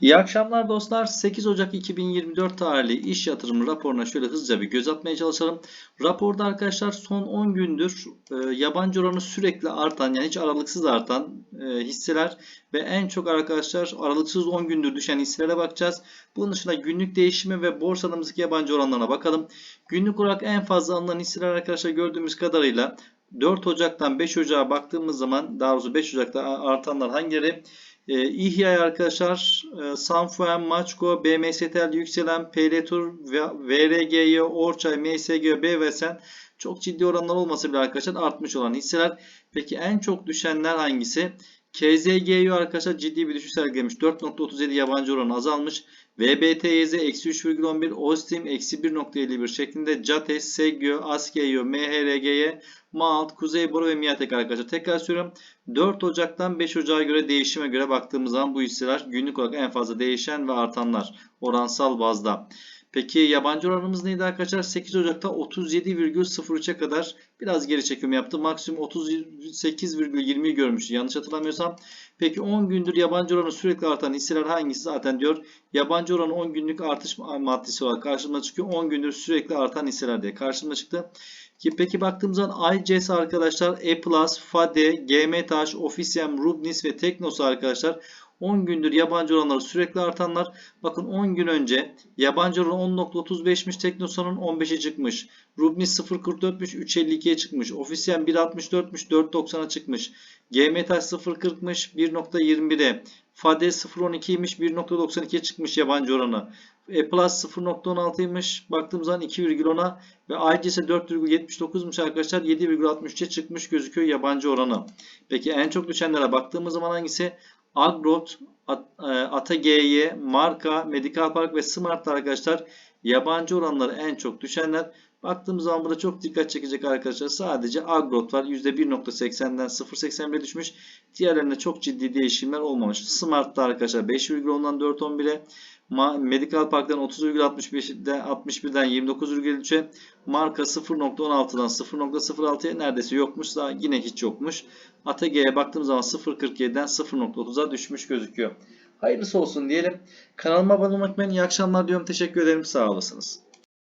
İyi akşamlar dostlar. 8 Ocak 2024 tarihli iş yatırımı raporuna şöyle hızlıca bir göz atmaya çalışalım. Raporda arkadaşlar son 10 gündür e, yabancı oranı sürekli artan yani hiç aralıksız artan e, hisseler ve en çok arkadaşlar aralıksız 10 gündür düşen hisselere bakacağız. Bunun dışında günlük değişimi ve borsalarımızdaki yabancı oranlarına bakalım. Günlük olarak en fazla alınan hisseler arkadaşlar gördüğümüz kadarıyla 4 Ocak'tan 5 Ocak'a baktığımız zaman daha doğrusu 5 Ocak'ta artanlar hangileri? E, İHYA arkadaşlar e, Sanfuen, Maçko, BMSTL, Yükselen, PLTUR, VRGY, Orçay, MSGB ve Sen çok ciddi oranlar olmasa bile arkadaşlar artmış olan hisseler. Peki en çok düşenler hangisi? KZGU arkadaşlar ciddi bir düşüş sergilemiş. 4.37 yabancı oranı azalmış. VBTYZ eksi 3,11, Ostim eksi 1.51 şeklinde Cates, SGÖ, ASKEO, MHRG'ye, Malt, Kuzeyboru ve Miatek arkadaşlar. Tekrar söylüyorum. 4 Ocak'tan 5 Ocak'a göre değişime göre baktığımız zaman bu hisseler günlük olarak en fazla değişen ve artanlar oransal bazda. Peki yabancı oranımız neydi arkadaşlar? 8 Ocak'ta 37,03'e kadar biraz geri çekim yaptı. Maksimum 38,20'yi görmüştü yanlış hatırlamıyorsam. Peki 10 gündür yabancı oranı sürekli artan hisseler hangisi zaten diyor. Yabancı oranı 10 günlük artış maddesi olarak karşımıza çıkıyor. 10 gündür sürekli artan hisseler diye karşımıza çıktı. Ki peki baktığımız zaman ICS arkadaşlar E+, FADE, GMTH, Ofisem, Rubnis ve Teknos arkadaşlar 10 gündür yabancı oranları sürekli artanlar. Bakın 10 gün önce yabancı oranı 10.35'miş. Teknosa'nın 15'e çıkmış. Rubnis 0.44'müş. 3.52'ye çıkmış. Ofisyen 1.64'müş. 4.90'a çıkmış. GMTH 0.40'mış. 1.21'e. FADE 0.12'ymiş. 1.92'ye çıkmış yabancı oranı. E Plus 0.16'ymış. Baktığımız zaman 2,10'a ve ICS 4,79'muş arkadaşlar. 7,63'e çıkmış gözüküyor yabancı oranı. Peki en çok düşenlere baktığımız zaman hangisi? Agrot, e, ATGY, Marka, Medical Park ve Smart arkadaşlar yabancı oranları en çok düşenler. Baktığımız zaman burada çok dikkat çekecek arkadaşlar. Sadece Agrot var. %1.80'den 0.81'e düşmüş. Diğerlerinde çok ciddi değişimler olmamış. Smart'ta arkadaşlar 5,10'dan 4.11'e Medical Park'tan 30,65'den 61'den 29,3'e marka 0.16'dan 0.06'ya neredeyse yokmuş. Daha yine hiç yokmuş. ATG'ye baktığımız zaman 0.47'den 0.30'a düşmüş gözüküyor. Hayırlısı olsun diyelim. Kanalıma abone olmak için iyi akşamlar diyorum. Teşekkür ederim. Sağ olasınız.